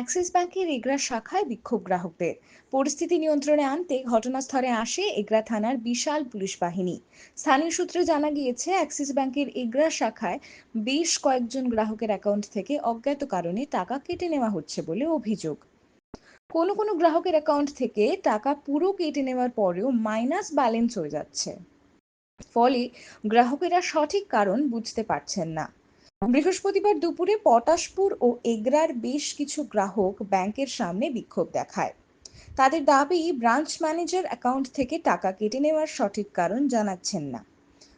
Axis ব্যাংকের এগরা শাখায় বিক্ষোভ গ্রাহকদের। পরিস্থিতি নিয়ন্ত্রণে আনতে ঘটনাস্থলে আসে এগরা থানার বিশাল পুলিশ বাহিনী। স্থানীয় সূত্রে জানা গিয়েছে, অ্যাক্সিস ব্যাংকের এগরা শাখায় বেশ কয়েকজন গ্রাহকের অ্যাকাউন্ট থেকে অজ্ঞাত কারণে টাকা কেটে নেওয়া হচ্ছে বলে অভিযোগ। কোনো কোনো গ্রাহকের অ্যাকাউন্ট থেকে টাকা পুরো কেটে নেওয়ার পরেও মাইনাস ব্যালেন্স হয়ে যাচ্ছে। ফলে গ্রাহকেরা সঠিক কারণ বুঝতে পারছেন না। বৃহস্পতিবার দুপুরে পটাশপুর ও এগরার বেশ কিছু গ্রাহক ব্যাংকের সামনে বিক্ষোভ দেখায়। তাদের দাবি, ব্রাঞ্চ ম্যানেজার অ্যাকাউন্ট থেকে টাকা কেটে নেওয়ার সঠিক কারণ জানাচ্ছেন না।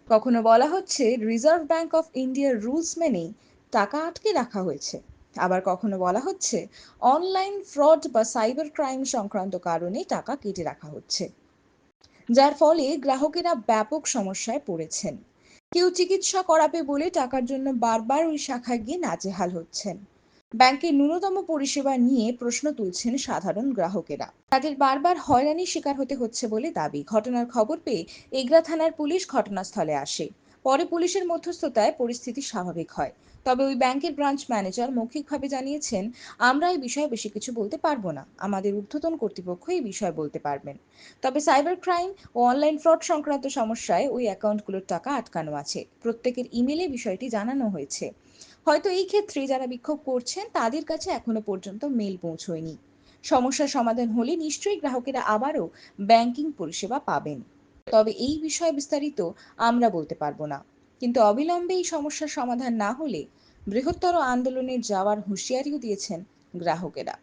কখনো বলা হচ্ছে, রিজার্ভ ব্যাংক অফ ইন্ডিয়ার রুলস মেনেই টাকা আটকে রাখা হয়েছে। আবার কখনো বলা হচ্ছে, অনলাইন ফ্রড বা সাইবার ক্রাইম সংক্রান্ত কারণে টাকা কেটে রাখা হচ্ছে। যার ফলে গ্রাহকেরা ব্যাপক সমস্যায় পড়েছেন। কেউ চিকিৎসা করাবে বলে টাকার জন্য বারবার ওই শাখায় গিয়ে নাজেহাল হচ্ছেন। ব্যাংকের ন্যূনতম পরিষেবা নিয়ে প্রশ্ন তুলছেন সাধারণ গ্রাহকেরা। তাদের বারবার হয়রানির শিকার হতে হচ্ছে বলে দাবি। ঘটনার খবর পেয়ে এগরা থানার পুলিশ ঘটনাস্থলে আসে। পরে পুলিশের মধ্যস্থতায় পরিস্থিতি স্বাভাবিক হয়। তবে ওই ব্যাংকের ব্রাঞ্চ ম্যানেজার মৌখিকভাবে জানিয়েছেন, আমরা এই বিষয়ে বেশি কিছু বলতে পারব না। আমাদের ঊর্ধ্বতন কর্তৃপক্ষ এই বিষয়ে বলতে পারবেন। তবে সাইবার ক্রাইম ও অনলাইন ফ্রড সংক্রান্ত সমস্যায় ওই অ্যাকাউন্টগুলোর টাকা আটকানো আছে। প্রত্যেকের ইমেলে বিষয়টি জানানো হয়েছে। হয়তো এই ক্ষেত্রে যারা বিক্ষোভ করছেন, তাদের কাছে এখনও পর্যন্ত মেল পৌঁছয়নি। সমস্যার সমাধান হলে নিশ্চয়ই গ্রাহকেরা আবারও ব্যাংকিং পরিষেবা পাবেন। তবে এই বিষয়ে বিস্তারিত আমরা বলতে পারব না। কিন্তু অবিলম্বে এই সমস্যার সমাধান না হলে বৃহত্তর আন্দোলনে যাওয়ার হুঁশিয়ারিও দিয়েছেন গ্রাহকেরা।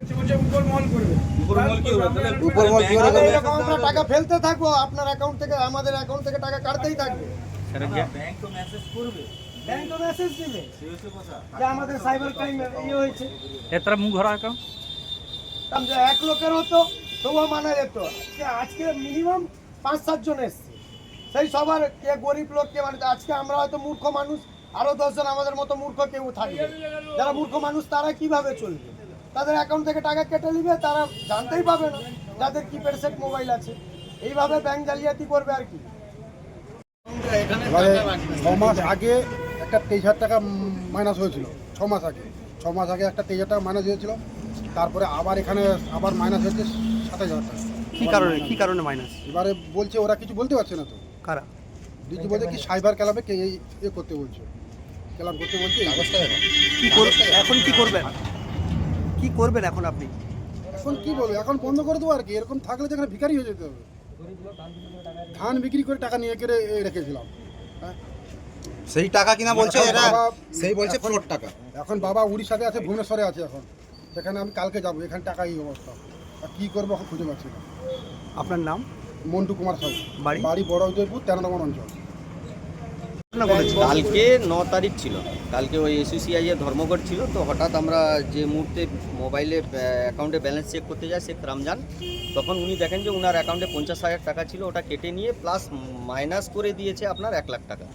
বলছে উপর মহল করবে উপরমহল কি হবে? তাহলে উপরমহল কি হবে? ব্যাংক- তাহলে এরকম আমরা টাকা ফেলতে থাকব আপনার অ্যাকাউন্ট থেকে আমাদের অ্যাকাউন্ট থেকে টাকা কাটতেই থাকবে। ব্যাংক তো মেসেজ করবে। ব্যাংক তো মেসেজ দিবে। সেই হচ্ছে কথা যে আমাদের সাইবার ক্রাইম ইয়ে হয়েছে। মুখ এক লোকের হতো তবুও মানা যেত। আজকে মিনিমাম পাঁচ সাতজন এসছে। সেই সবার কে গরিব লোক, কে মানে আজকে আমরা হয়তো মূর্খ মানুষ, আরও দশজন আমাদের মতো মূর্খ কেউ থাকবে। যারা মূর্খ মানুষ তারা কীভাবে চলবে? তাদের অ্যাকাউন্ট থেকে টাকা কেটে নিবে, তারা জানতেই পাবে না যাদের কিপ্যাড সেট মোবাইল আছে। এইভাবে ব্যাংক জালিয়াতি করবে আর কি। এবারে ছ মাস আগে একটা তেইশ হাজার টাকা মাইনাস হয়েছিল ছ মাস আগে। ছ মাস আগে একটা তেইশ হাজার টাকা মাইনাস হয়েছিল, তারপরে আবার এখানে আবার মাইনাস হয়েছে সাতাশ হাজার টাকা। কি কারণে কি কারণে মাইনাস এবারে বলছে ওরা কিছু বলতে পারছে না তো। কারা? দিদি বলছে কি সাইবার ক্লাবে কে এই এ করতে বলছে? ক্লাব করতে বলছে কি করবেন এখন কি করবেন? কি করবেন এখন আপনি? এখন কি বলব এখন বন্ধ করে দেবো আর কি। এরকম থাকলে তো এখানে ভিখারি হয়ে যেতে হবে। ধান বিক্রি করে টাকা নিয়ে কেড়ে এ রেখেছিলাম। হ্যাঁ? সেই টাকা কিনা বলছে এরা। বাবা- সেই বলছে এখন- টাকা। এখন বাবা উড়িষ্যাতে আছে ভুবনেশ্বরে আছে এখন। সেখানে আমি কালকে যাব এখানে টাকা এই অবস্থা। আর কী করব এখন খুঁজে পাচ্ছি না। আপনার নাম? মন্টু কুমার সাহু। বাড়ি? বাড়ি বড় উদয়পুর তেরো নম্বর অঞ্চল। কালকে ন তারিখ ছিল। কালকে ওই এসোসিআই এর ধর্মঘট ছিল তো হঠাৎ আমরা যে মুহূর্তে মোবাইলে অ্যাকাউন্টে ব্যালেন্স চেক করতে যাই শেখ রমজান তখন উনি দেখেন যে ওনার অ্যাকাউন্টে পঞ্চাশ হাজার টাকা ছিল ওটা কেটে নিয়ে প্লাস মাইনাস করে দিয়েছে আপনার এক লাখ টাকা।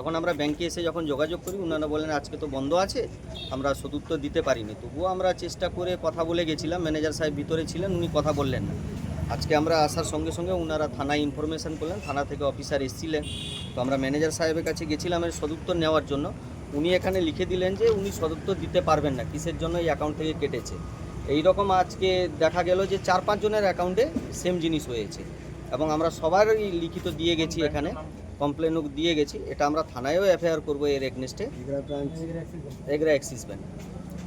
তখন আমরা ব্যাংকে এসে যখন যোগাযোগ করি ওনারা বলেন আজকে তো বন্ধ আছে, আমরা সদুত্তর দিতে পারিনি। তবুও আমরা চেষ্টা করে কথা বলে গেছিলাম। ম্যানেজার সাহেব ভিতরে ছিলেন, উনি কথা বললেন না। আজকে আমরা আসার সঙ্গে সঙ্গে ওনারা থানায় ইনফরমেশন করলেন, থানা থেকে অফিসার এসেছিলেন। তো আমরা ম্যানেজার সাহেবের কাছে গেছিলাম এর সদুত্তর নেওয়ার জন্য। উনি এখানে লিখে দিলেন যে, উনি সদুত্তর দিতে পারবেন না, কিসের জন্য এই অ্যাকাউন্ট থেকে কেটেছে? এই রকম আজকে দেখা গেল যে, চার পাঁচজনের অ্যাকাউন্টে সেম জিনিস হয়েছে। এবং আমরা সবারই লিখিত দিয়ে গেছি এখানে। কমপ্লেনও দিয়ে গেছি। এটা আমরা থানায়ও এফআইআর করব এর এগনেস্টে। Egra Axis Bank.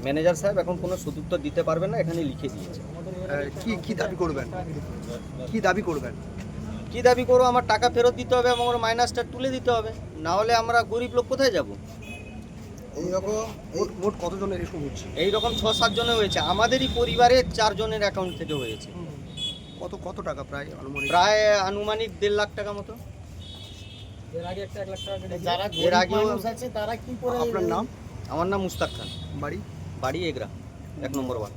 ম্যানেজার সাহেব এখন কোনো সদুত্তর দিতে পারবেন না এখানে লিখে দিয়েছে। কি কি দাবি করবেন? কি দাবি করবেন? কি দাবি করব? আমার টাকা ফেরত দিতে হবে এবং মাইনাসটা তুলে দিতে হবে। না হলে আমরা গরিব লোক কোথায় যাব? এইরকম মোট কতজনের এসব হচ্ছে? এই রকম ছ সাতজনে হয়েছে। আমাদেরই পরিবারের চারজনের অ্যাকাউন্ট থেকে হয়েছে। কত কত টাকা প্রায় আনুমানিক? প্রায় আনুমানিক দেড় লাখ টাকা মতো। এর আগেও আছে তারা কি করে আপনার নাম? আমার নাম মুস্তাক খান বাড়ি বাড়ি এগরা এক নম্বর ওয়ার্ড।